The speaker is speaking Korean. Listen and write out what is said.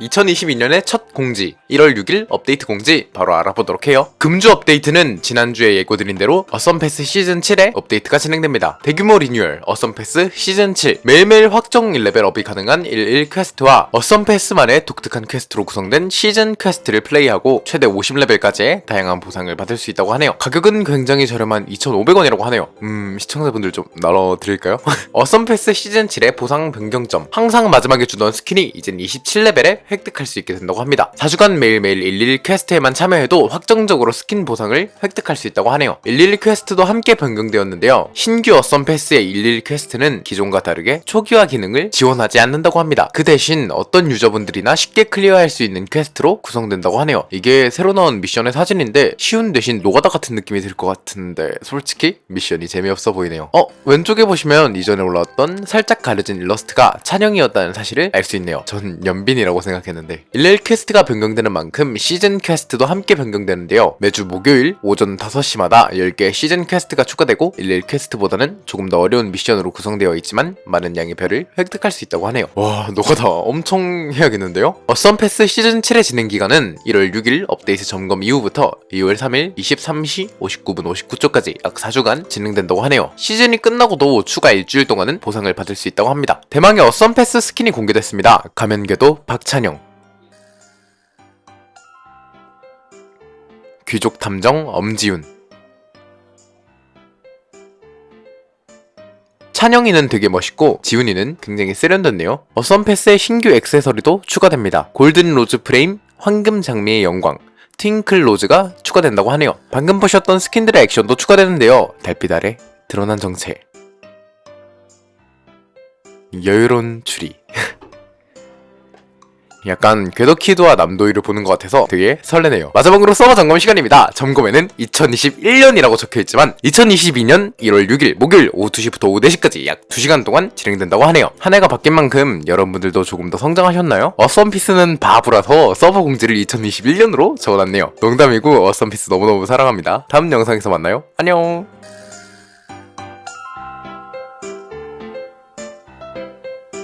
2022년의 첫 공지 1월 6일 업데이트 공지 바로 알아보도록 해요. 금주 업데이트는 지난주에 예고드린 대로 어썸패스 시즌 7의 업데이트가 진행됩니다. 대규모 리뉴얼 어썸패스 시즌 7 매일매일 확정 1레벨업이 가능한 11 퀘스트와 어썸패스만의 독특한 퀘스트로 구성된 시즌 퀘스트를 플레이하고 최대 50레벨까지의 다양한 보상을 받을 수 있다고 하네요. 가격은 굉장히 저렴한 2,500원이라고 하네요. 음 시청자분들 좀 나눠드릴까요? 어썸패스 시즌 7의 보상 변경점. 항상 마지막에 주던 스킨이 이젠 27레벨에 획득할 수 있게 된다고 합니다. 4주간 매일매일 11 퀘스트에만 참여해도 확정적으로 스킨 보상을 획득할 수 있다고 하네요. 11 퀘스트도 함께 변경되었는데요. 신규 어썸 패스의 11 퀘스트는 기존과 다르게 초기화 기능을 지원하지 않는다고 합니다. 그 대신 어떤 유저분들이나 쉽게 클리어할 수 있는 퀘스트로 구성된다고 하네요. 이게 새로 나온 미션의 사진인데 쉬운 대신 노가다 같은 느낌이 들 것 같은데 솔직히 미션이 재미없어 보이네요. 어 왼쪽에 보시면 이전에 올라왔던 살짝 가려진 일러스트가 찬영이었다는 사실을 알 수 있네요. 전 연빈이라고 생각 했는데 11 퀘스트가 변경되는 만큼 시즌 퀘스트도 함께 변경되는데요. 매주 목요일 오전 5시마다 10개의 시즌 퀘스트가 추가되고 11 퀘스트보다는 조금 더 어려운 미션으로 구성되어 있지만 많은 양의 별을 획득할 수 있다고 하네요. 와 노가다 엄청 해야겠는데요? 어썸 패스 시즌 7의 진행 기간은 1월 6일 업데이트 점검 이후부터 2월 3일 23시 59분 59초까지 약 4주간 진행된다고 하네요. 시즌이 끝나고도 추가 일주일 동안은 보상을 받을 수 있다고 합니다. 대망의 어썸 패스 스킨이 공개됐습니다. 가면궤도 박찬영 귀족 탐정 엄지훈 찬영이는 되게 멋있고 지훈이는 굉장히 세련됐네요. 어썸 패스의 신규 액세서리도 추가됩니다. 골든 로즈 프레임, 황금 장미의 영광, 트윙클 로즈가 추가된다고 하네요. 방금 보셨던 스킨들의 액션도 추가되는데요. 달빛 아래 드러난 정체. 여유로운 추리. 약간 궤도키드와 남도이를 보는 것 같아서 되게 설레네요. 마지막으로 서버 점검 시간입니다. 점검에는 2021년이라고 적혀있지만 2022년 1월 6일 목요일 오후 2시부터 오후 4시까지 약 2시간 동안 진행된다고 하네요. 한 해가 바뀐 만큼 여러분들도 조금 더 성장하셨나요? 어썸피스는 바보라서 서버 공지를 2021년으로 적어놨네요. 농담이고 어썸피스 너무너무 사랑합니다. 다음 영상에서 만나요. 안녕